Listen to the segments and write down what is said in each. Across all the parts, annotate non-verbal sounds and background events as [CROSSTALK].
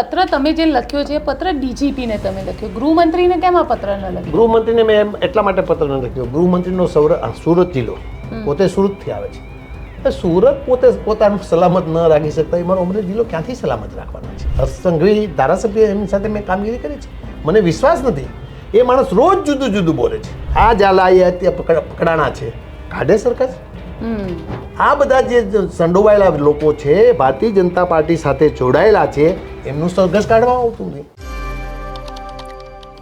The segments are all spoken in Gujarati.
પત્ર તમે જે લખ્યો છે પત્ર ડીજીપીને તમે લખ્યો. ગૃહમંત્રીને કેમ આ પત્ર ન લખ્યો? ગૃહમંત્રીને મેં એટલા માટે પત્ર ન લખ્યો. ગૃહમંત્રીનો સૌર સુરત જિલ્લો પોતે સુરતથી આવે છે. સુરત પોતે પોતાનું સલામત ન રાખી શકતા એ મારો અમરેલી જિલ્લો ક્યાંથી સલામત રાખવાનો છે? હર્ષસંઘવી ધારાસભ્ય એમની સાથે મેં કામગીરી કરી છે. મને વિશ્વાસ નથી. એ માણસ રોજ જુદું જુદું બોલે છે. આ જાલા એ અત્યારે પકડ- પકડાણા છે. કાઢે સરકાર? આ બધા જે સંડોવાયેલા લોકો છે, ભારતીય જનતા પાર્ટી સાથે જોડાયેલા છે, એમનું સરઘસ કાઢવા આવતું નહીં.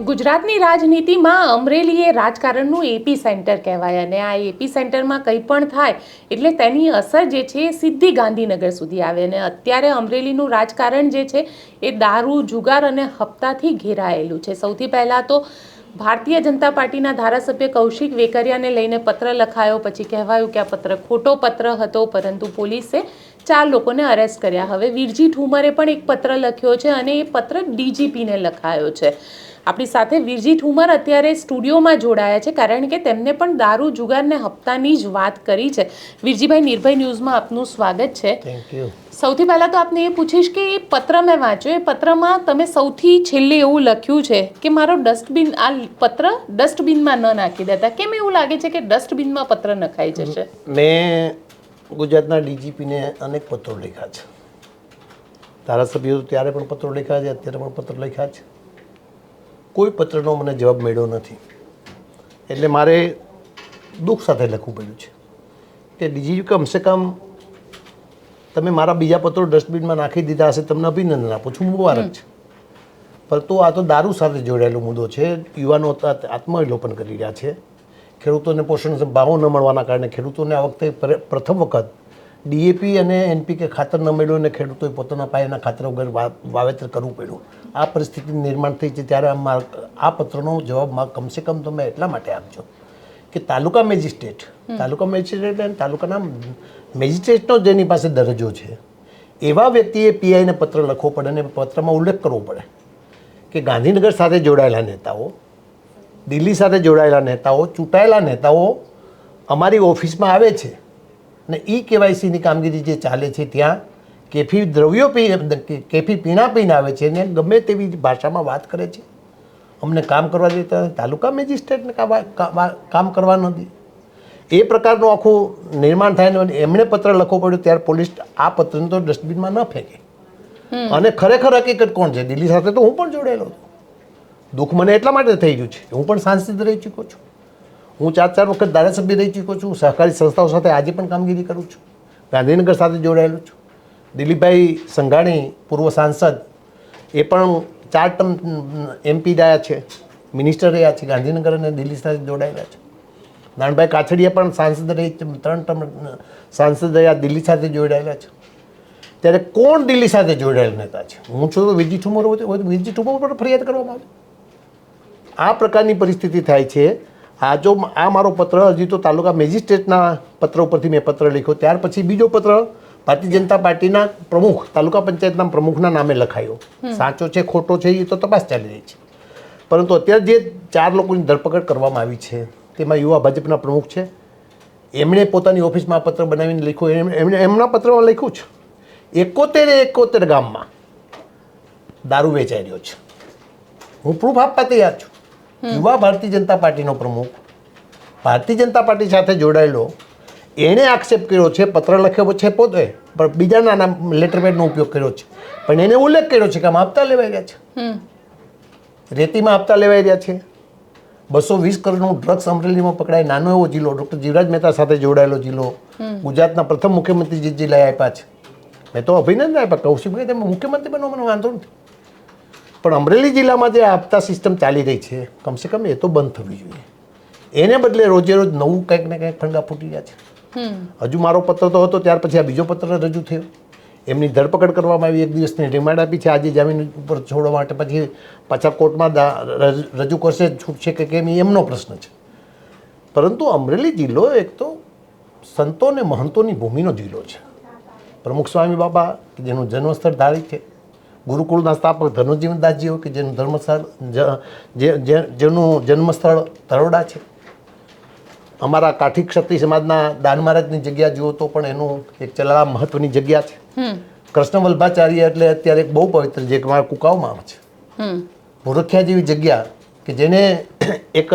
ગુજરાતની રાજનીતિમાં અમરેલી એ રાજકારણનું એપી સેન્ટર કહેવાય અને આ એપી સેન્ટરમાં કંઈ પણ થાય એટલે તેની અસર જે છે એ સીધી ગાંધીનગર સુધી આવે અને અત્યારે અમરેલીનું રાજકારણ જે છે એ દારૂ, જુગાર અને હપ્તાથી ઘેરાયેલું છે. સૌથી પહેલાં તો ભારતીય જનતા પાર્ટીના ધારાસભ્ય કૌશિક વેકરિયાને લઈને પત્ર લખાયો. પછી કહેવાયું કે આ પત્ર ખોટો પત્ર હતો, પરંતુ પોલીસે ચાર લોકોને અરેસ્ટ કર્યા. હવે વીરજી ઠુમરે પણ એક પત્ર લખ્યો છે અને એ પત્ર ડીજીપીને લખાયો છે. આપણી સાથે વીરજી ઠુમર અત્યારે સ્ટુડિયોમાં જોડાયા છે, કારણ કે તેમને પણ દારૂ જુગારને હપ્તાની જ વાત કરી છે. વીરજીભાઈ, નિર્ભય ન્યૂઝમાં આપનું સ્વાગત છે. થેન્ક યુ સૌથી પહેલાં તો આપને એ પૂછીશ કે એ પત્ર મેં વાંચ્યો, એ પત્રમાં તમે સૌથી છેલ્લે એવું લખ્યું છે કે મારો ડસ્ટબિન, આ પત્ર ડસ્ટબિનમાં ન નાખી દેતા. કેમ એવું લાગે છે કે ડસ્ટબિનમાં પત્ર નખાઈ જશે? મેં ગુજરાતના ડીજીપીને અનેક પત્રો લખ્યા છે. ધારાસભ્યો ત્યારે પણ પત્રો લખ્યા છે, અત્યારે પણ પત્ર લખ્યા છે. કોઈ પત્રનો મને જવાબ મળ્યો નથી. એટલે મારે દુઃખ સાથે લખવું પડ્યું છે. કે ડીજીપી કમસે કમ તમે મારા બીજા પત્રો ડસ્ટબિનમાં નાખી દીધા હશે, તમને અભિનંદન આપું છું, મુબારક છે. પરંતુ આ તો દારૂ સાથે જોડાયેલો મુદ્દો છે. યુવાનો આત- આત્મવિલોપન કરી રહ્યા છે. ખેડૂતોને પોષણ ભાવો ન મળવાના કારણે ખેડૂતોને આ વખતે પ્રથમ વખત ડીએપી અને એનપીકે ખાતર ન મળ્યું અને ખેડૂતોએ પોતાના પાયાના ખાતર વગર વાવેતર કરવું પડ્યું. આ પરિસ્થિતિ નિર્માણ થઈ છે ત્યારે આ પત્રનો જવાબ કમસે કમ તમે એટલા માટે આપજો. કે તાલુકા મેજિસ્ટ્રેટ. તાલુકા મેજિસ્ટ્રેટ અને તાલુકાના મેજિસ્ટ્રેટનો જેની પાસે દરજ્જો છે. એવા વ્યક્તિએ પીઆઈને પત્ર લખવો પડે અને પત્રમાં ઉલ્લેખ કરવો પડે કે ગાંધીનગર સાથે જોડાયેલા નેતાઓ દિલ્હી સાથે જોડાયેલા નેતાઓ ચૂંટાયેલા નેતાઓ અમારી ઓફિસમાં આવે છે અને ઈ કેવાયસીની કામગીરી જે ચાલે છે ત્યાં કેફી દ્રવ્યો પી કેફી પીણા પીને આવે છે ને ગમે તેવી ભાષામાં વાત કરે છે. અમને કામ કરવા દેતા નથી. તાલુકા મેજિસ્ટ્રેટને કામ કરવા નથી. એ પ્રકારનું આખું નિર્માણ થાય ને એમણે પત્ર લખવો પડ્યો ત્યારે પોલીસ આ પત્રને તો ડસ્ટબિનમાં ન ફેંકે. અને ખરેખર હકીકત કોણ છે? દિલ્હી સાથે તો હું પણ જોડાયેલો હતો દુઃખ મને એટલા માટે થઈ ગયું છે. હું પણ સાંસદ રહી ચૂક્યો છું. હું ચાર ચાર વખત ધારાસભ્ય રહી ચૂક્યો છું. સહકારી સંસ્થાઓ સાથે આજે પણ કામગીરી કરું છું. ગાંધીનગર સાથે જોડાયેલો છું. દિલીપભાઈ સંઘાણી પૂર્વ સાંસદ એ પણ ચાર ટર્મ એમપી રહ્યા છે મિનિસ્ટર રહ્યા છે, ગાંધીનગર અને દિલ્હી સાથે જોડાયેલા છે. નાનભાઈ કાછડિયા પણ સાંસદ રહી ત્રણ ટર્મ સાંસદ રહ્યા, દિલ્હી સાથે જોડાયેલા છે. ત્યારે કોણ દિલ્હી સાથે જોડાયેલ નેતા છે? હું છું તો વિજી ઠુમર હોય તો વિજી ઠુમર પર ફરિયાદ કરવામાં આવે. આ પ્રકારની પરિસ્થિતિ થાય છે. આ જો આ મારો પત્ર, હજી તો તાલુકા મેજિસ્ટ્રેટના પત્ર ઉપરથી મેં પત્ર લખ્યો, ત્યાર પછી બીજો પત્ર ભારતીય જનતા પાર્ટીના પ્રમુખ તાલુકા પંચાયતના પ્રમુખના નામે લખાયો. સાચો છે ખોટો છે એ તો તપાસ ચાલી રહી છે. પરંતુ અત્યારે જે ચાર લોકોની ધરપકડ કરવામાં આવી છે તેમાં યુવા ભાજપના પ્રમુખ છે. એમણે પોતાની ઓફિસમાં પત્ર બનાવીને લખ્યું એમણે એમના પત્રમાં લખ્યું છે એકોતેર એકોતેર ગામમાં દારૂ વેચાઈ રહ્યો છે. હું પ્રૂફ આપવા તૈયાર છું. યુવા ભારતીય જનતા પાર્ટીનો પ્રમુખ ભારતીય જનતા પાર્ટી સાથે જોડાયેલો એણે આક્ષેપ કર્યો છે પત્ર લખ્યો છે પોતે પણ બીજાના નામ લેટરપેડનો ઉપયોગ કર્યો છે. પણ એને ઉલ્લેખ કર્યો છે કે આમ હપ્તા લેવાઈ રહ્યા છે. રેતીમાં હપ્તા લેવાઈ રહ્યા છે. બસો વીસ કરોડનું ડ્રગ્સ અમરેલીમાં પકડાય નાનો એવો જિલ્લો ડૉક્ટર જીવરાજ મહેતા સાથે જોડાયેલો જિલ્લો. ગુજરાતના પ્રથમ મુખ્યમંત્રી જે જિલ્લાએ આપ્યા છે. મેં તો અભિનંદન આપ્યા કૌશિકભાઈ તમે મુખ્યમંત્રી બનવા મને વાંધો નથી. પણ અમરેલી જિલ્લામાં જે આપતા સિસ્ટમ ચાલી રહી છે કમસે કમ એ તો બંધ થવી જોઈએ. એને બદલે રોજે રોજ નવું કંઈક ને કંઈક ફંગા ફૂટી રહ્યા છે. હજુ મારો પત્ર તો હતો, ત્યાર પછી આ બીજો પત્ર રજૂ થયો. એમની ધરપકડ કરવામાં આવી, એક દિવસની રિમાન્ડ આપી છે, આજે જામીન ઉપર છોડવા માટે. પછી પાછા કોર્ટમાં રજ- કરશે છૂટશે કે કેમ, એ એમનો પ્રશ્ન છે. પરંતુ અમરેલી જિલ્લો એક તો સંતો અને મહંતોની ભૂમિનો જિલ્લો છે. પ્રમુખ સ્વામી બાબા, કે જેનું જન્મસ્થળ ધારી છે. ગુરુકુળના સ્થાપક ધનુજીવનદાસજીઓ, કે જેનું ધર્મસ્થળ જેનું જન્મસ્થળ તરોડા છે. અમારા કાઠી ક્ષત્રિય સમાજના દાન મહારાજની જગ્યા જુઓ તો પણ એનું એક ચલાળા મહત્વની જગ્યા છે. કૃષ્ણ વલ્ભાચાર્ય એટલે અત્યારે એક બહુ પવિત્ર જે મારા કુકાવમાં આવે છે. હમ. જેવી જગ્યા કે જેને એક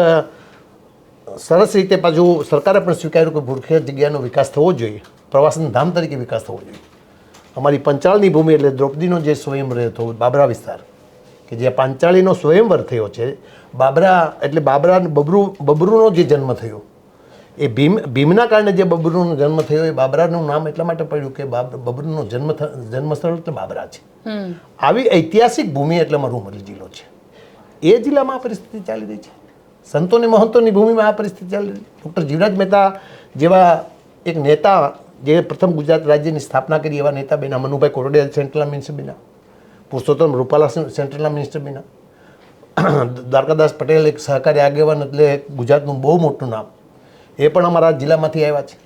સરસ રીતે પાછું સરકારે પણ સ્વીકાર્યું કે ભૂરખિયા જગ્યાનો વિકાસ થવો જોઈએ પ્રવાસન ધામ તરીકે વિકાસ થવો જોઈએ. અમારી પંચાળની ભૂમિ એટલે દ્રૌપદીનો જે સ્વયંવર હતો બાબરા વિસ્તાર કે જે પાંચાળીનો સ્વયંવર થયો છે બાબરા એટલે બાબરા બબરુ બબરુનો જે જન્મ થયો એ ભીમ ભીમના કારણે જે બબરુનો જન્મ થયો એ બાબરાનું નામ એટલા માટે પડ્યું કે બાબ બબરુનો જન્મ જન્મસ્થળ એટલે બાબરા છે. આવી ઐતિહાસિક ભૂમિ એટલે મારો ઉમરેલી જિલ્લો છે. એ જિલ્લામાં આ પરિસ્થિતિ ચાલી રહી છે. સંતોની મહંતોની ભૂમિમાં આ પરિસ્થિતિ ચાલી રહી ડૉક્ટર જીવરાજ મહેતા જેવા એક નેતા જે પ્રથમ ગુજરાત રાજ્યની સ્થાપના કરી એવા નેતા બેના મનુભાઈ કોરોડિયા સેન્ટ્રલના મિનિસ્ટર બેના પુરુષોત્તમ રૂપાલા સેન્ટ્રલના મિનિસ્ટર બેના દ્વારકાદાસ પટેલ એક સહકારી આગેવાન એટલે ગુજરાતનું બહુ મોટું નામ. એ પણ અમારા જિલ્લામાંથી આવ્યા છે.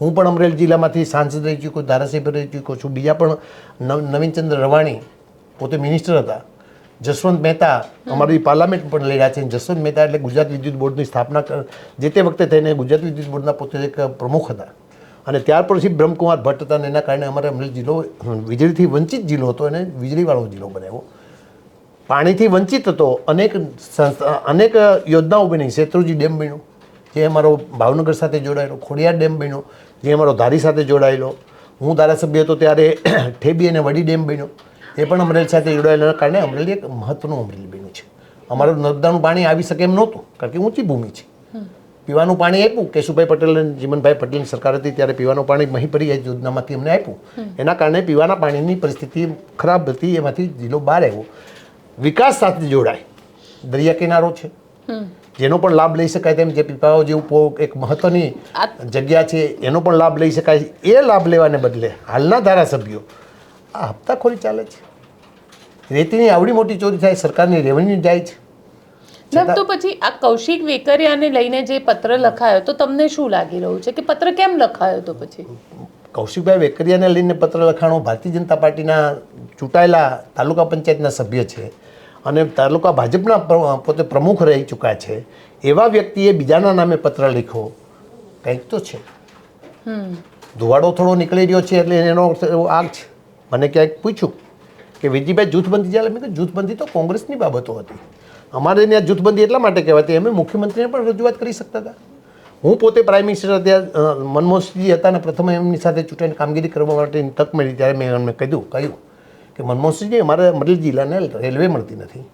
હું પણ અમરેલી જિલ્લામાંથી સાંસદ રહી ચૂક્યો ધારાસભ્ય રહી ચૂક્યો છું. બીજા પણ નવ નવીનચંદ્ર રવાણી પોતે મિનિસ્ટર હતા. જસવંત મહેતા અમારી પાર્લામેન્ટ પણ લડ્યા છે. જસવંત મહેતા એટલે ગુજરાત વિદ્યુત બોર્ડની સ્થાપના જે તે વખતે થઈને ગુજરાત વિદ્યુત બોર્ડના પોતે એક પ્રમુખ હતા. અને ત્યાર પછી બ્રહ્મકુમાર ભટ્ટ હતા અને એના કારણે અમારે અમરેલી જિલ્લો વીજળીથી વંચિત જિલ્લો હતો અને વીજળીવાળો જિલ્લો બનાવ્યો. પાણીથી વંચિત હતો. અનેક સંસ્થા અનેક યોજનાઓ બની. શેત્રુજી ડેમ બન્યો. જે અમારો ભાવનગર સાથે જોડાયેલો ખોડિયાર ડેમ બન્યો જે અમારો ધારી સાથે જોડાયેલો. હું ધારાસભ્ય હતો ત્યારે [CLEARS THROAT] ઠેબી અને વડી ડેમ બન્યો. એ પણ અમરેલી સાથે જોડાયેલાના કારણે અમરેલી એક મહત્વનું અમરેલી બન્યું છે. અમારું નર્મદાનું પાણી આવી શકે એમ નહોતું કારણ કે ઊંચી ભૂમિ છે. પીવાનું પાણી આપ્યું કેશુભાઈ પટેલ અને જીવનભાઈ પટેલની સરકાર હતી ત્યારે પીવાનું પાણી મહીપરી યોજનામાંથી અમને આપ્યું. એના કારણે પીવાના પાણીની પરિસ્થિતિ ખરાબ હતી એમાંથી જિલ્લો બહાર આવ્યો. વિકાસ સાથે જોડાય. દરિયા કિનારો છે. જેનો પણ લાભ લઈ શકાય તેમ જે પીપાઓ જેવું એક મહત્વની જગ્યા છે એનો પણ લાભ લઈ શકાય. એ લાભ લેવાને બદલે હાલના ધારાસભ્યો આ હપ્તાખોરી ચાલે છે. રેતીની આવડી મોટી ચોરી થાય સરકારની રેવન્યુ જાય છે. મેમ તો પછી આ કૌશિક વેકરિયાને લઈને જે પત્ર લખાયો તો તમને શું લાગી રહ્યું છે? કે પત્ર કેમ લખાયો તો પછી? કૌશિકભાઈ વેકરિયાને લઈને પત્ર લખાણો ભારતીય જનતા પાર્ટીના ચૂંટાયેલા તાલુકા પંચાયતના સભ્ય છે. અને તાલુકા ભાજપના પોતે પ્રમુખ રહી ચૂક્યા છે એવા વ્યક્તિએ બીજાના નામે પત્ર લખ્યો. કંઈક તો છે. ધુવાડો થોડો નીકળી રહ્યો છે એટલે એનો આગ છે. મને ક્યાંક પૂછ્યું કે વિજયભાઈ જૂથબંધી ચાલે મેં કીધું જૂથબંધી તો કોંગ્રેસની બાબતો હતી. અમારે ત્યાં જૂથબંધી એટલા માટે કહેવાતી અમે મુખ્યમંત્રીને પણ રજૂઆત કરી શકતા હતા. હું પોતે પ્રાઇમ મિનિસ્ટર ત્યાં મનમોહનસિંહજી હતા અને પ્રથમ એમની સાથે ચૂંટણી કામગીરી કરવા માટેની તક મળી ત્યારે મેં એમને કહ્યું કહ્યું. કે મનમોહનસિંહજી અમારે અમરેલી જિલ્લાને રેલવે મળતી નથી.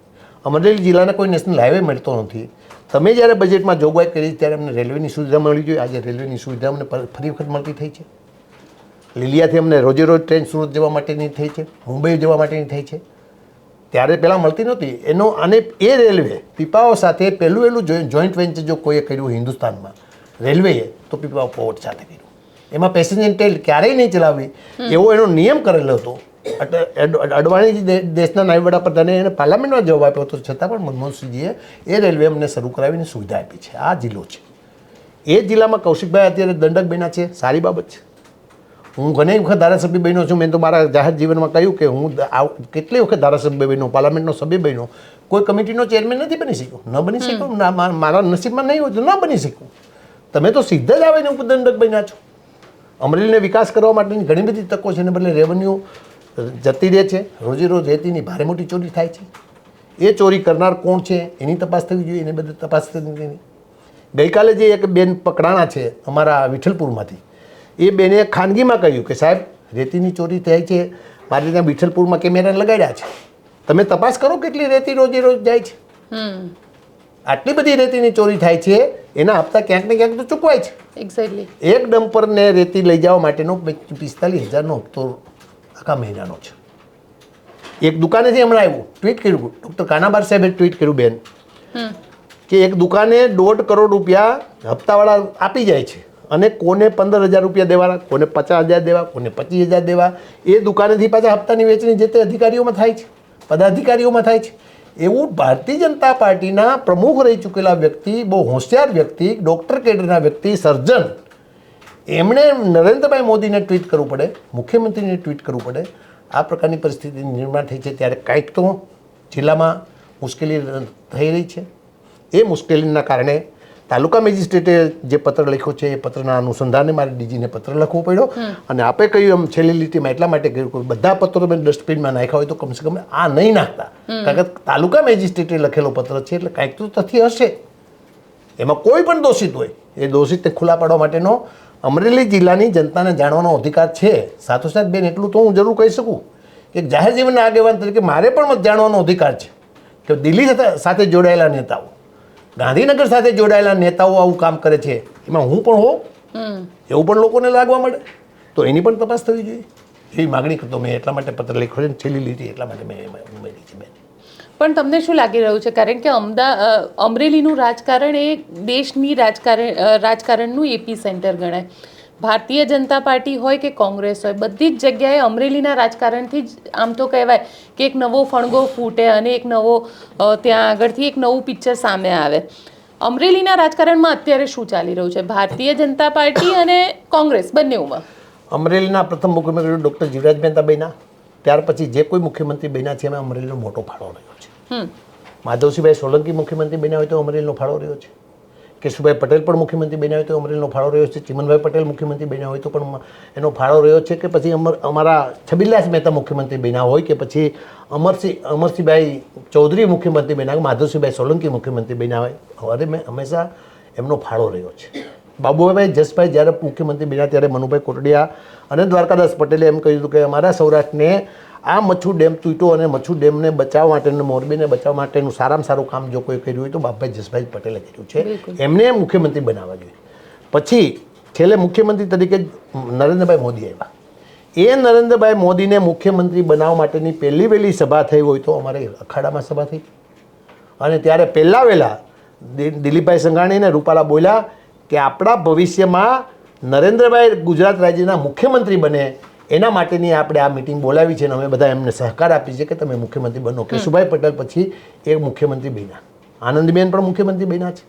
અમરેલી જિલ્લાને કોઈ નેશનલ હાઈવે મળતો નથી. તમે જ્યારે બજેટમાં જોગવાઈ કરી ત્યારે અમને રેલવેની સુવિધા મળી જોઈએ. આજે રેલવેની સુવિધા અમને ફરી વખત મળતી થઈ છે. લીલિયાથી અમને રોજે રોજ ટ્રેન સુરત જવા માટેની થઈ છે. મુંબઈ જવા માટેની થઈ છે. ત્યારે પહેલાં મળતી નહોતી. એનો અને એ રેલવે પીપાઓ સાથે પહેલું એલું જોઈન્ટ વેન્ચર જો કોઈએ કર્યું હિન્દુસ્તાનમાં રેલવેએ તો પીપાઓ પોર્ટ સાથે કર્યું. એમાં પેસેન્જર ટ્રેન ક્યારેય નહીં ચલાવવી. એવો એનો નિયમ કરેલો હતો. અડવાણીજી દેશના નાયબ વડાપ્રધાને એને પાર્લામેન્ટમાં જવાબ આપ્યો હતો છતાં પણ મનમોહનસિંહજીએ એ રેલવે અમને શરૂ કરાવીને સુવિધા આપી છે. આ જિલ્લો છે. એ જિલ્લામાં કૌશિકભાઈ અત્યારે દંડક બન્યા છે. સારી બાબત છે. હું ઘણી વખત ધારાસભ્ય બન્યો છું. મેં તો મારા જાહેર જીવનમાં કહ્યું કે હું કેટલી વખત ધારાસભ્ય બન્યો પાર્લામેન્ટનો સભ્ય બન્યો કોઈ કમિટીનો ચેરમેન નથી બની શક્યો. ન બની શક્યો મારા નસીબમાં નહીં હોય તો ન બની શક્યું. તમે તો સીધા જ આવીને ઉપદંડક બન્યા છો. અમરેલીને વિકાસ કરવા માટેની ઘણી બધી તકો છે ને બદલે રેવન્યુ જતી રહે છે રોજે રોજ રેતીની ભારે મોટી ચોરી થાય છે. એ ચોરી કરનાર કોણ છે એની તપાસ થવી જોઈએ એને બધી તપાસ થવી ગઈકાલે જે એક બેન પકડાણા છે અમારા વિઠ્ઠલપુરમાંથી એ બેને ખાનગીમાં કહ્યું કે સાહેબ રેતીની ચોરી થાય છે મારે ત્યાં વિઠ્ઠલપુરમાં કેમેરા લગાડ્યા છે. તમે તપાસ કરો કેટલી રેતી રોજે રોજ જાય છે. આટલી બધી રેતીની ચોરી થાય છે એના હપ્તા ક્યાંક ને ક્યાંક તો ચૂકવાય છે. એક્ઝેક્ટલી એક ડમ્પરને રેતી લઈ જવા માટેનો પિસ્તાલીસ હજારનો હપ્તો આખા મહિનાનો છે. એક દુકાનેથી હમણાં આવ્યું ટ્વીટ કર્યું ડૉક્ટર કાનાબાર સાહેબે ટ્વીટ કર્યું બેન કે એક દુકાને દોઢ કરોડ રૂપિયા હપ્તાવાળા આપી જાય છે. અને કોને પંદર હજાર રૂપિયા દેવાના કોને પચાસ હજાર દેવા કોને પચીસ હજાર દેવા એ દુકાનેથી પાછા હપ્તાની વેચણી જે તે અધિકારીઓમાં થાય છે પદાધિકારીઓમાં થાય છે. એવું ભારતીય જનતા પાર્ટીના પ્રમુખ રહી ચૂકેલા વ્યક્તિ બહુ હોશિયાર વ્યક્તિ ડૉક્ટર કેડરના વ્યક્તિ સર્જન એમણે નરેન્દ્રભાઈ મોદીને ટ્વીટ કરવું પડે મુખ્યમંત્રીને ટ્વીટ કરવું પડે. આ પ્રકારની પરિસ્થિતિ નિર્માણ થઈ છે. ત્યારે કાંઈક તો જિલ્લામાં મુશ્કેલી થઈ રહી છે. એ મુશ્કેલીના કારણે તાલુકા મેજિસ્ટ્રેટે જે પત્ર લખ્યો છે એ પત્રના અનુસંધાને મારે ડીજીને પત્ર લખવો પડ્યો. અને આપે કહ્યું એમ છેલ્લી લીટીમાં એટલા માટે કહ્યું બધા પત્રો મેં ડસ્ટબિનમાં નાખ્યા હોય તો કમસે કમ આ નહીં નાખતા. કારણ કે તાલુકા મેજિસ્ટ્રેટે લખેલો પત્ર છે એટલે કાંઈક તો તથ્ય હશે. એમાં કોઈ પણ દોષિત હોય એ દોષિતને ખુલ્લા પાડવા માટેનો અમરેલી જિલ્લાની જનતાને જાણવાનો અધિકાર છે. સાથોસાથ બેન એટલું તો હું જરૂર કહી શકું કે જાહેર જીવનના આગેવાન તરીકે મારે પણ મત જાણવાનો અધિકાર છે કે દિલ્હી સાથે- જોડાયેલા નેતાઓ ગાંધીનગર સાથે જોડાયેલા નેતાઓ આવું કામ કરે છે. એમાં હું પણ હોઉં. એવું પણ લોકોને લાગવા મળે. તો એની પણ તપાસ થવી જોઈએ. એવી માગણી કરતો મેં એટલા માટે પત્ર લખ્યો છે છેલ્લી લીધી એટલા માટે મેં પણ તમને શું લાગી રહ્યું છે? કારણ કે અમદા અમરેલીનું રાજકારણ એ દેશની રાજકારણ રાજકારણનું એપી સેન્ટર ગણાય. ભારતીય જનતા પાર્ટી હોય કે કોંગ્રેસ હોય, બધી જ જગ્યાએ અમરેલીના રાજકારણથી જ આમ તો કહેવાય કે એક નવો ફણગો ફૂટે અને એક નવો ત્યાં આગળથી એક નવું પિક્ચર સામે આવે. અમરેલીના રાજકારણમાં અત્યારે શું ચાલી રહ્યું છે? ભારતીય જનતા પાર્ટી અને કોંગ્રેસ બંનેઓમાં અમરેલીના પ્રથમ મુખ્યમંત્રી ડૉક્ટર જીવરાજ મહેતા બન્યા. ત્યાર પછી જે કોઈ મુખ્યમંત્રી બન્યા છે, એમાં અમરેલીનો મોટો ફાળો રહ્યો. માધવસિંહભાઈ સોલંકી મુખ્યમંત્રી બન્યા હોય તો અમરેલીનો ફાળો રહ્યો છે. કેશુભાઈ પટેલ પણ મુખ્યમંત્રી બન્યા હોય તો અમરેલીનો ફાળો રહ્યો છે. ચિમનભાઈ પટેલ મુખ્યમંત્રી બન્યા હોય તો પણ એનો ફાળો રહ્યો છે કે પછી અમર અમારા છબીલાસ મહેતા મુખ્યમંત્રી બન્યા હોય કે પછી અમરસિંહ અમરસિંહભાઈ ચૌધરી મુખ્યમંત્રી બન્યા માધવસિંહભાઈ સોલંકી મુખ્યમંત્રી બન્યા હોય. હવે મેં હંમેશા એમનો ફાળો રહ્યો છે. બાબુભાઈ જસભાઈ જ્યારે મુખ્યમંત્રી બન્યા ત્યારે મનુભાઈ કોટડિયા અને દ્વારકાદાસ પટેલે એમ કહ્યું હતું કે અમારા સૌરાષ્ટ્રને આ મચ્છુ ડેમ તૂટ્યો અને મચ્છુ ડેમને બચાવવા માટેનું મોરબીને બચાવવા માટેનું સારામાં સારું કામ જો કોઈ કર્યું હોય તો બાપભાઈ જસભાઈ પટેલે કર્યું છે. એમને મુખ્યમંત્રી બનાવવા જોઈએ. પછી છેલ્લે મુખ્યમંત્રી તરીકે નરેન્દ્રભાઈ મોદી આવ્યા. એ નરેન્દ્રભાઈ મોદીને મુખ્યમંત્રી બનાવવા માટેની પહેલી વહેલી સભા થઈ હોય તો અમારે અખાડામાં સભા થઈ. અને ત્યારે પહેલાં વહેલા દિલીપભાઈ સંઘાણી અને રૂપાલા બોલ્યા કે આપણા ભવિષ્યમાં નરેન્દ્રભાઈ ગુજરાત રાજ્યના મુખ્યમંત્રી બને એના માટેની આપણે આ મિટિંગ બોલાવી છે અને અમે બધા એમને સહકાર આપી છે કે તમે મુખ્યમંત્રી બનો. કેશુભાઈ પટેલ પછી એ મુખ્યમંત્રી બન્યા. આનંદબેન પણ મુખ્યમંત્રી બન્યા છે.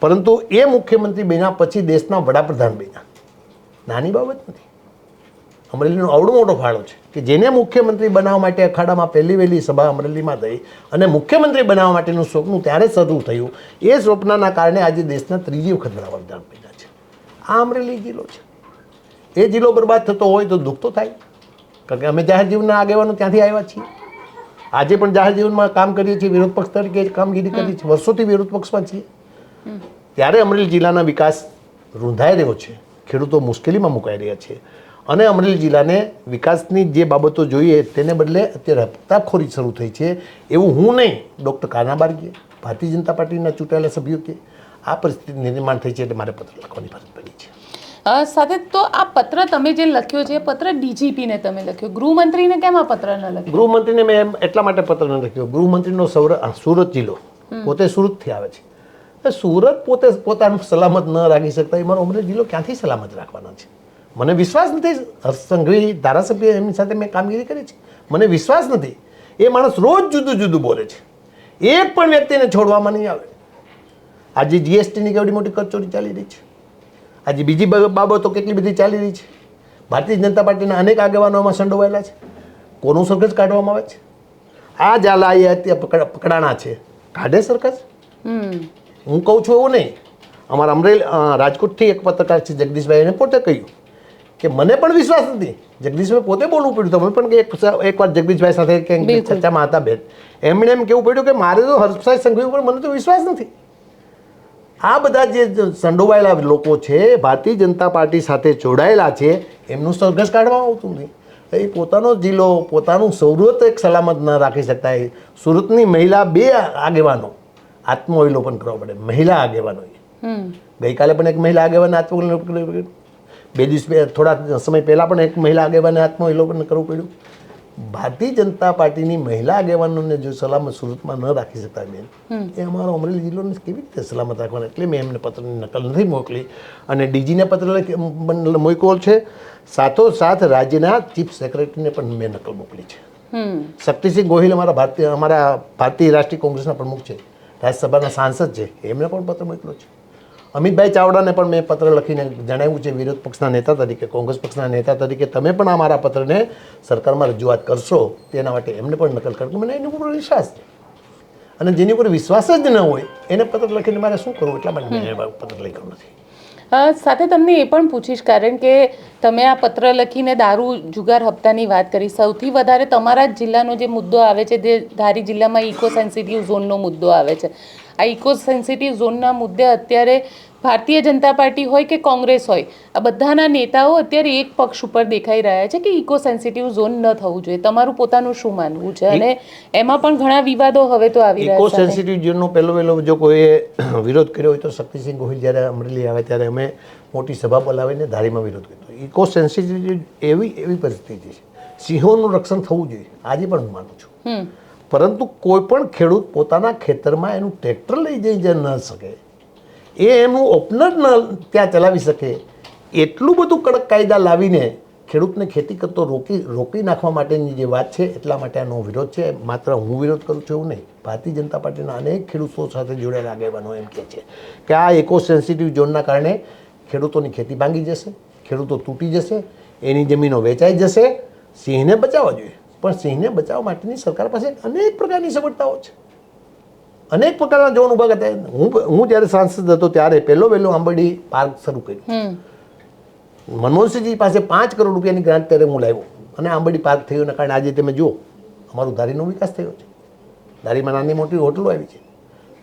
પરંતુ એ મુખ્યમંત્રી બન્યા પછી દેશના વડાપ્રધાન બન્યા. નાની બાબત નથી. અમરેલીનો આવડો મોટો ફાળો છે કે જેને મુખ્યમંત્રી બનાવવા માટે અખાડામાં પહેલી વહેલી સભા અમરેલીમાં થઈ અને મુખ્યમંત્રી બનાવવા માટેનું સ્વપ્નું ત્યારે શરૂ થયું એ સ્વપ્નના કારણે આજે દેશના ત્રીજી વખત વડાપ્રધાન બન્યા છે. આ અમરેલી જિલ્લો છે. એ જિલ્લો બરબાદ થતો હોય તો દુઃખ તો થાય. કારણ કે અમે જાહેર જીવનના આગેવાનો ત્યાંથી આવ્યા છીએ. આજે પણ જાહેર જીવનમાં કામ કરીએ છીએ વિરોધ પક્ષ તરીકે કામગીરી કરીએ છીએ. વર્ષોથી વિરોધ પક્ષમાં છીએ. ત્યારે અમરેલી જિલ્લાના વિકાસ રૂંધાઈ રહ્યો છે. ખેડૂતો મુશ્કેલીમાં મુકાઈ રહ્યા છે. અને અમરેલી જિલ્લાને વિકાસની જે બાબતો જોઈએ તેને બદલે અત્યારે હપ્તાખોરી શરૂ થઈ છે. એવું હું નહીં ડૉક્ટર કાનાબારગીએ ભારતીય જનતા પાર્ટીના ચૂંટાયેલા સભ્યો કે આ પરિસ્થિતિ નિર્માણ થઈ છે એટલે મારે પત્ર લખવાની ફરજ પડી છે. સાથે તો આ પત્ર તમે જે લખ્યો છે એ પત્ર ડીજીપીને તમે લખ્યો. ગૃહમંત્રીને કેમ આ પત્ર ન લખ્યો? ગૃહમંત્રીને મેં એટલા માટે પત્ર ન લખ્યો. ગૃહમંત્રીનો સુરત જિલ્લો. પોતે સુરતથી આવે છે. સુરત પોતે પોતાનું સલામત ન રાખી શકતા એ મારો અમરેલી જિલ્લો ક્યાંથી સલામત રાખવાના છે? મને વિશ્વાસ નથી. હર્ષ સંઘવી ધારાસભ્ય એમની સાથે મેં કામગીરી કરી છે. મને વિશ્વાસ નથી. એ માણસ રોજ જુદું જુદું બોલે છે. એક પણ વ્યક્તિને છોડવામાં નહીં આવે. આજે જીએસટીની કેવડી મોટી કચોરી ચાલી રહી છે. આજે બીજી બાબતો કેટલી બધી ચાલી રહી છે? ભારતીય જનતા પાર્ટીના અનેક આગેવાનો એમાં સંડોવાયેલા છે. કોનું સરઘસ કાઢવામાં આવે છે? આ જાલા એ અત્યારે પકડ- પકડાણા છે. કાઢે સરઘસ? હું કહું છું એવું નહીં. અમારા અમરેલી રાજકોટથી એક પત્રકાર છે જગદીશભાઈ એને પોતે કહ્યું કે મને પણ વિશ્વાસ નથી. જગદીશભાઈ પોતે બોલવું પડ્યું તમે પણ એક એકવાર જગદીશભાઈ સાથે ક્યાંક. ચર્ચામાં હતા બેન એમણે એમ કેવું પડ્યું કે મારે તો હર્ષભાઈ સંઘવી ઉપર મને તો વિશ્વાસ નથી. આ બધા જે સંડોવાયેલા લોકો છે ભારતીય જનતા પાર્ટી સાથે જોડાયેલા છે એમનું સરઘસ કાઢવામાં આવતું નહીં. એ પોતાનો જિલ્લો પોતાનું સુરત એક સલામત ન રાખી શકતા એ સુરતની મહિલા બે આગેવાનો આત્મવિલોપન કરવા પડે. મહિલા આગેવાનોએ ગઈકાલે પણ એક મહિલા આગેવાને આત્મવિલોપન કરવું પડ્યું બે દિવસ થોડા સમય પહેલાં પણ એક મહિલા આગેવાને આત્મવિલોપન કરવું પડ્યું. ભારતીય જનતા પાર્ટીની મહિલા આગેવાનોને જો સલામત સુરતમાં ન રાખી શકતા બેન એ અમારો અમરેલી જિલ્લોને કેવી રીતે સલામત રાખવાના? એટલે મેં એમને પત્રની નકલ નથી મોકલી. અને ડીજીને પત્ર મોકલ્યો છે. સાથોસાથ રાજ્યના ચીફ સેક્રેટરીને પણ મેં નકલ મોકલી છે. શક્તિસિંહ ગોહિલ અમારા ભારતીય અમારા ભારતીય રાષ્ટ્રીય કોંગ્રેસના પ્રમુખ છે. રાજ્યસભાના સાંસદ છે. એમને પણ પત્ર મોકલ્યો છે. અમિતભાઈ ચાવડાને પણ મેં પત્ર લખીને જણાવ્યું છે, વિરોધ પક્ષના નેતા તરીકે, કોંગ્રેસ પક્ષના નેતા તરીકે, તમે પણ આ મારા પત્રને સરકારમાં રજૂઆત કરશો, તેના માટે એમને પણ નકલ કરી મને એની ઉપર વિશ્વાસ છે. અને જેની ઉપર વિશ્વાસ જ ન હોય, એને પત્ર લખીને મારે શું કરવું? એટલા માટે પત્ર લખ્યો નથી. સાથે તમને એ પણ પૂછીશ, કારણ કે તમે આ પત્ર લખીને દારૂ જુગાર હપ્તાની વાત કરી. સૌથી વધારે તમારા જ જિલ્લાનો જે મુદ્દો આવે છે તે ધારી જિલ્લામાં ઇકો સેન્સિટિવ ઝોનનો મુદ્દો આવે છે. આ ઇકો સેન્સિટિવ ઝોનના મુદ્દે અત્યારે ભારતીય જનતા પાર્ટી હોય કે કોંગ્રેસ હોય આ બધાના નેતાઓ અત્યારે એક પક્ષ ઉપર દેખાઈ રહ્યા છે કે ઇકો સેન્સિટિવ ઝોન ન થવું જોઈએ. તમારું પોતાનું શું માનવું છે? અને એમાં પણ ઘણા વિવાદો હવે તો આવી ઇકો રહ્યા છે. સેન્સિટિવ ઝોનનો પહેલો પહેલો જો કોઈએ [COUGHS] વિરોધ કર્યો હોય તો શક્તિસિંહ ગોહિલ જ્યારે અમરેલી આવે ત્યારે અમે મોટી સભા બોલાવીને ધારીમાં વિરોધ કર્યો ઇકો સેન્સિટિવ એવી એવી પરિસ્થિતિ છે. સિંહોનું રક્ષણ થવું જોઈએ. આજે પણ હું માનું છું. પરંતુ કોઈ પણ ખેડૂત પોતાના ખેતરમાં એનું ટ્રેક્ટર લઈ જઈ જ ન શકે, એ એનું ઓપનર ન ત્યાં ચલાવી શકે, એટલું બધું કડક કાયદા લાવીને ખેડૂતને ખેતી કરતો રોકી રોકી નાખવા માટેની જે વાત છે, એટલા માટે આનો વિરોધ છે. માત્ર હું વિરોધ કરું છું એવું નહીં, ભારતીય જનતા પાર્ટીના અનેક ખેડૂતો સાથે જોડાયેલા આગેવાનો એમ કહે છે કે આ ઇકો સેન્સિટિવ ઝોનના કારણે ખેડૂતોની ખેતી ભાંગી જશે, ખેડૂતો તૂટી જશે, એની જમીનો વેચાઈ જશે, સિંહને બચાવવા જોઈએ. પણ સિંહને બચાવવા માટેની સરકાર પાસે અનેક પ્રકારની સગવડતાઓ છે. અનેક પ્રકારના જોવાનું ઊભા કરતા હું હું જ્યારે સાંસદ હતો ત્યારે પહેલો વહેલો આંબરડી પાર્ક શરૂ કર્યું. મનમોહનસિંહજી પાસે પાંચ કરોડ રૂપિયાની ગ્રાન્ટ ત્યારે હું લાવ્યો. અને આંબરડી પાર્ક થયો એના કારણે આજે તમે જુઓ અમારું ધારીનો વિકાસ થયો છે. ધારીમાં નાની મોટી હોટલો આવી છે.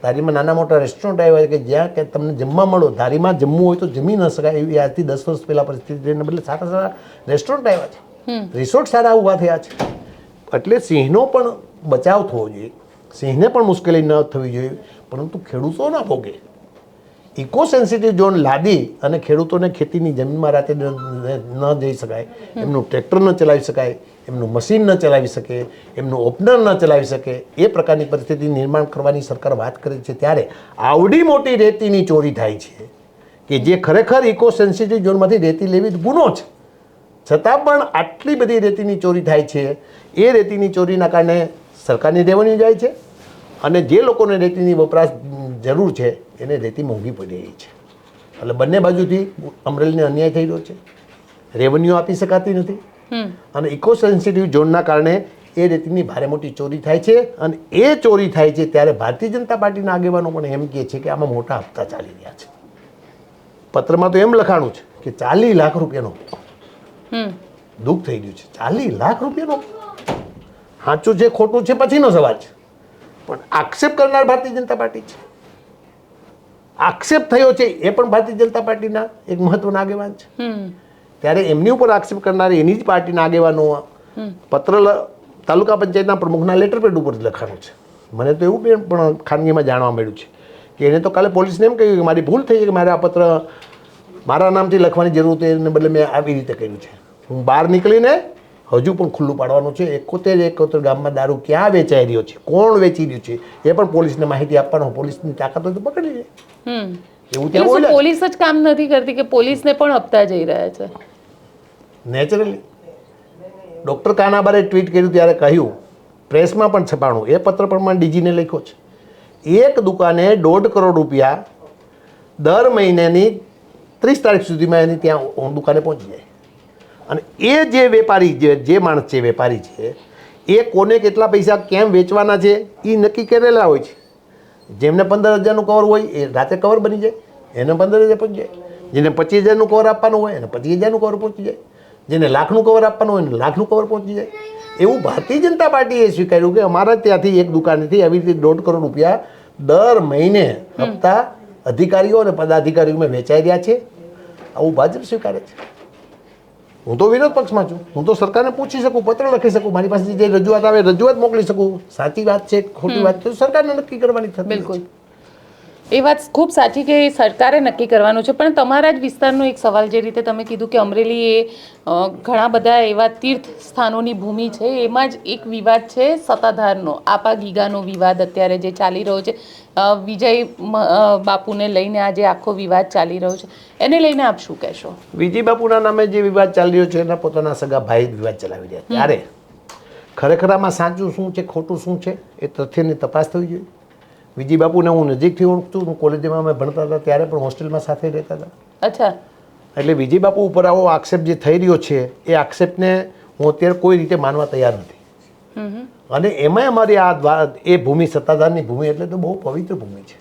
ધારીમાં નાના મોટા રેસ્ટોરન્ટ આવ્યા છે કે જ્યાં કે તમને જમવા મળો. ધારીમાં જમવું હોય તો જમી ન શકાય એવી આજથી દસ વર્ષ પહેલાં પરિસ્થિતિને બદલે સારા સારા રેસ્ટોરન્ટ આવ્યા છે. રિસોર્ટ સારા ઊભા થયા છે. એટલે સિંહનો પણ બચાવ થવો જોઈએ. સિંહને પણ મુશ્કેલી ન થવી જોઈએ, પરંતુ ખેડૂતોના ભોગે. ઇકો ઝોન લાદી અને ખેડૂતોને ખેતીની જમીનમાં રાતે ન ન જઈ શકાય. એમનું ટ્રેક્ટર ન ચલાવી શકાય, એમનું મશીન ન ચલાવી શકે, એમનું ઓપનર ન ચલાવી શકે. એ પ્રકારની પરિસ્થિતિ નિર્માણ કરવાની સરકાર વાત કરે છે ત્યારે આવડી મોટી રેતીની ચોરી થાય છે, કે જે ખરેખર ઇકો સેન્સિટિવ ઝોનમાંથી રેતી લેવી ગુનો છે. છતાં પણ આટલી બધી રેતીની ચોરી થાય છે એ રેતીની ચોરીના કારણે સરકારની રેવન્યુ જાય છે અને જે લોકોને રેતીની વપરાશ જરૂર છે એને રેતી મોંઘી પડી રહી છે. એટલે બંને બાજુથી અમરેલીને અન્યાય થઈ રહ્યો છે. રેવન્યુ આપી શકાતી નથી. અને ઇકો સેન્સિટિવ ઝોનના કારણે એ રેતીની ભારે મોટી ચોરી થાય છે અને એ ચોરી થાય છે ત્યારે ભારતીય જનતા પાર્ટીના આગેવાનો પણ એમ કહે છે કે આમાં મોટા હપ્તા ચાલી રહ્યા છે. પત્રમાં તો એમ લખાણું છે કે ચાલીસ લાખ રૂપિયાનો દુઃખ થઈ ગયું છે. ચાલીસ લાખ રૂપિયાનો સાચું છે ખોટું છે પછીનો સવાલ છે. પણ આક્ષેપ કરનાર ભારતીય જનતા પાર્ટી છે. આક્ષેપ થયો છે એ પણ ભારતીય જનતા પાર્ટીના એક મહત્વના આગેવાન છે. ત્યારે એમની ઉપર આક્ષેપ કરનાર એની જ પાર્ટીના આગેવાનો પત્ર તાલુકા પંચાયતના પ્રમુખના લેટર પેડ ઉપર લખાણું છે. મને તો એવું પણ- પણ ખાનગીમાં જાણવા મળ્યું છે કે એને તો કાલે પોલીસને એમ કહ્યું કે મારી ભૂલ થઈ કે મારે આ પત્ર મારા નામથી લખવાની જરૂર હતી એને બદલે મેં આવી રીતે કર્યું છે. હું બહાર નીકળીને હજુ પણ ખુલ્લું પાડવાનું છે. એકોતેર એકોતેર ગામમાં દારૂ ક્યાં વેચાઈ રહ્યો છે? કોણ વેચી રહ્યું છે? એ પણ પોલીસને માહિતી આપવાનો પોલીસની તાકાત હોય તો પકડી લે. હમ. એવું ત્યાં પોલીસ જ કામ નથી કરતી કે પોલીસને પણ હપ્તા જઈ રહ્યા છે? નેચરલી ડૉક્ટર કાનાબારે ટ્વીટ કર્યું ત્યારે કહ્યું પ્રેસમાં પણ છપાણું. એ પત્ર પણ ડીજીને લખ્યો છે. એક દુકાને દોઢ કરોડ રૂપિયા દર મહિનાની ત્રીસ તારીખ સુધીમાં એની ત્યાં દુકાને પહોંચી જાય. અને એ જે વેપારી જે જે માણસ છે, વેપારી છે, એ કોને કેટલા પૈસા કેમ વેચવાના છે એ નક્કી કરેલા હોય છે. જેમને પંદર હજારનું કવર હોય, એ રાતે કવર બની જાય. એને પંદર હજાર પહોંચી જાય. જેને પચીસ હજારનું કવર આપવાનું હોય, એને પચીસ હજારનું કવર પહોંચી જાય. જેને લાખનું કવર આપવાનું હોય, એને લાખનું કવર પહોંચી જાય. એવું ભારતીય જનતા પાર્ટીએ સ્વીકાર્યું કે અમારા ત્યાંથી એક દુકાનેથી આવી રીતે દોઢ કરોડ રૂપિયા દર મહિને હપ્તા અધિકારીઓ અને પદાધિકારીઓમાં વેચાઈ રહ્યા છે. આવું ભાજપ સ્વીકારે છે. હું તો વિરોધ પક્ષમાં છું. હું તો સરકારને પૂછી શકું પત્ર લખી શકું મારી પાસે જે રજૂઆત આવે રજૂઆત મોકલી શકું. સાચી વાત છે ખોટી વાત છે સરકારને નક્કી કરવાની થતી બિલકુલ. એ વાત ખૂબ સાચી કે સરકારે નક્કી કરવાનું છે પણ તમારા જ વિસ્તારનો એક સવાલ જે રીતે તમે કીધું કે અમરેલી એ ઘણા બધા એવા તીર્થ સ્થાનોની ભૂમિ છે એમાં જ એક વિવાદ છે સત્તાધારનો. આપા ગીગાનો વિવાદ અત્યારે જે ચાલી રહ્યો છે વિજય બાપુને લઈને આ જે આખો વિવાદ ચાલી રહ્યો છે. એને લઈને આપ શું કહેશો? વિજય બાપુના નામે જે વિવાદ ચાલી રહ્યો છે એના પોતાના સગા ભાઈ વિવાદ ચલાવી રહ્યા ત્યારે ખરેખર આમાં સાચું શું છે ખોટું શું છે એ તથ્યની તપાસ થવી જોઈએ. વિજય બાપુને હું નજીકથી ઓળખતું હું કોલેજમાં અમે ભણતા હતા ત્યારે પણ હોસ્ટેલમાં સાથે રહેતા હતા. અચ્છા. એટલે વિજય બાપુ ઉપર આવો આક્ષેપ જે થઈ રહ્યો છે એ આક્ષેપને હું અત્યારે કોઈ રીતે માનવા તૈયાર નથી. અને એમાંય અમારી આ એ ભૂમિ સત્તાધારની ભૂમિ એટલે તો બહુ પવિત્ર ભૂમિ છે.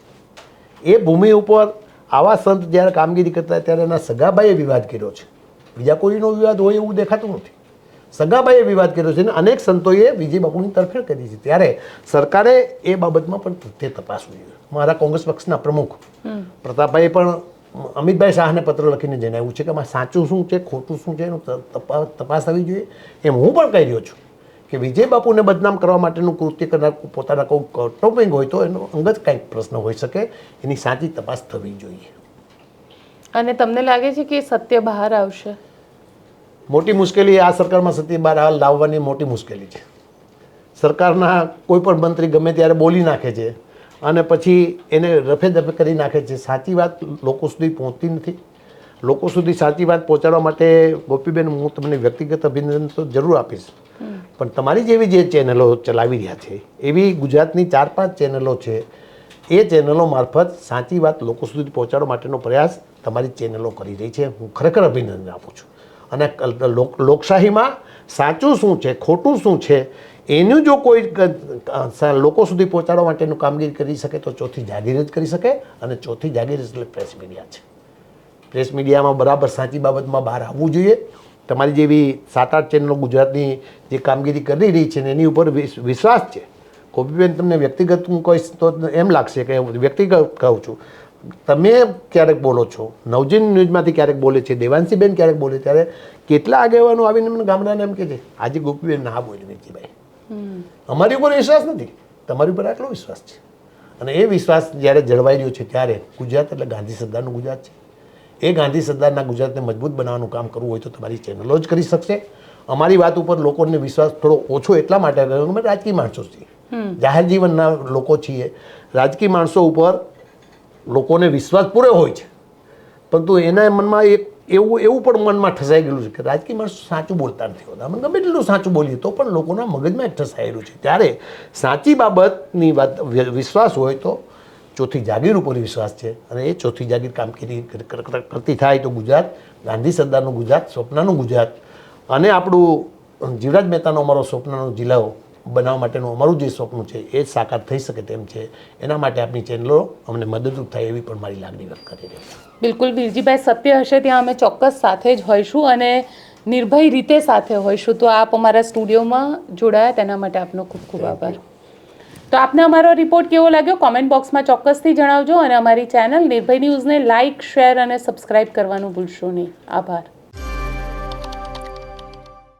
એ ભૂમિ ઉપર આવા સંત જ્યારે કામગીરી કરતા ત્યારે એના સગાભાઈએ વિવાદ કર્યો છે. બીજા કોઈનો વિવાદ હોય એવું દેખાતું નથી. સગાભાઈએ વિવાદ કર્યો છે અને અનેક સંતોએ વિજય બાપુની તરફેણ કરી છે. ત્યારે સરકારે એ બાબતમાં પણ તથ્ય તપાસવું જોઈએ. મારા કોંગ્રેસ પક્ષના પ્રમુખ પ્રતાપભાઈએ પણ અમિતભાઈ શાહને પત્ર લખીને જણાવ્યું છે કે આમાં સાચું શું છે ખોટું શું છે એનું તપાસ થવી જોઈએ. એમ હું પણ કહી રહ્યો છું કે વિજય બાપુને બદનામ કરવા માટેનું કૃત્ય કરનાર પોતાના કોઈ કૌટુંબિક હોય તો એનો અંગત કંઈક પ્રશ્ન હોઈ શકે. એની સાચી તપાસ થવી જોઈએ. અને તમને લાગે છે કે સત્ય બહાર આવશે? મોટી મુશ્કેલી આ સરકારમાં સતી બહાર હાલ લાવવાની મોટી મુશ્કેલી છે. સરકારના કોઈ પણ મંત્રી ગમે ત્યારે બોલી નાખે છે અને પછી એને રફે દફે કરી નાખે છે. સાચી વાત લોકો સુધી પહોંચતી નથી. લોકો સુધી સાચી વાત પહોંચાડવા માટે ગોપીબેન હું તમને વ્યક્તિગત અભિનંદન તો જરૂર આપીશ. પણ તમારી જેવી જે ચેનલો ચલાવી રહ્યા છે એવી ગુજરાતની ચાર પાંચ ચેનલો છે એ ચેનલો મારફત સાચી વાત લોકો સુધી પહોંચાડવા માટેનો પ્રયાસ તમારી ચેનલો કરી રહી છે. હું ખરેખર અભિનંદન આપું છું. અને લોકશાહીમાં સાચું શું છે, ખોટું શું છે, એનું જો કોઈ લોકો સુધી પહોંચાડવા માટેનું કામગીરી કરી શકે તો ચોથી જાગીર જ કરી શકે અને ચોથી જાગીર એટલે પ્રેસ મીડિયા છે. પ્રેસ મીડિયામાં બરાબર સાચી બાબતમાં બહાર આવવું જોઈએ. તમારી જેવી સાત આઠ ચેનલો ગુજરાતની જે કામગીરી કરી રહી છે ને એની ઉપર વિશ્વાસ છે. કોપીબેન, તમને વ્યક્તિગત હું કહીશ તો એમ લાગશે કે હું વ્યક્તિગત કહું છું. તમે ક્યારેક બોલો છો? નવજીન ન્યૂઝમાંથી ક્યારેક બોલે છે? દેવાંશીબેન ક્યારેક બોલે ત્યારે કેટલા આગેવાનો આવીને મને ગામડાને એમ કે છે આજે ગોપીબેન ના બોલી વિરજીભાઈ અમારી ઉપર વિશ્વાસ નથી. તમારી ઉપર આટલો વિશ્વાસ છે. અને એ વિશ્વાસ જ્યારે જળવાઈ રહ્યો છે ત્યારે ગુજરાત એટલે ગાંધી સરદારનું ગુજરાત છે. એ ગાંધી સરદારના ગુજરાતને મજબૂત બનાવવાનું કામ કરવું હોય તો તમારી ચેનલો જ કરી શકશે. અમારી વાત ઉપર લોકોને વિશ્વાસ થોડો ઓછો એટલા માટે અમે રાજકીય માણસો છીએ. જાહેર જીવનના લોકો છીએ. રાજકીય માણસો ઉપર લોકોને વિશ્વાસ પૂરો હોય છે. પરંતુ એના મનમાં એક એવું એવું પણ મનમાં ઠસાઈ ગયેલું છે કે રાજકીય માણસો સાચું બોલતા નથી હોતા. અમે ગમે એટલું સાચું બોલીએ તો પણ લોકોના મગજમાં ઠસાયેલું છે. ત્યારે સાચી બાબતની વાત વિશ્વાસ હોય તો ચોથી જાગીર ઉપર વિશ્વાસ છે અને એ ચોથી જાગીર કામગીરી કર- કર- કર- કરતી થાય તો ગુજરાત, ગાંધી સરદારનું ગુજરાત, સ્વપ્નનું ગુજરાત. અને આપણું જીવરાજ મહેતાનો અમારો સ્વપ્નનો જિલ્લો બનાવવા માટેનું અમારું જે સ્વપ્ન છે એ સાકાર થઈ શકે તેમ છે. એના માટે આપની ચેનલો અમને મદદરૂપ થાય એવી પણ મારી લાગણી વ્યક્ત કરી રહી છે. બિલકુલ બિરજીભાઈ સત્ય હશે ત્યાં અમે ચોક્કસ સાથે જ હોઈશું અને નિર્ભય રીતે સાથે હોઈશું. તો આપ અમારા સ્ટુડિયોમાં જોડાયા તેના માટે આપનો ખૂબ ખૂબ આભાર. તો આપને અમારો રિપોર્ટ કેવો લાગ્યો? કોમેન્ટ બોક્સમાં ચોક્કસથી જણાવજો અને અમારી ચેનલ નિર્ભય ન્યૂઝને લાઇક શેર અને સબસ્ક્રાઇબ કરવાનું ભૂલશો નહીં. આભાર.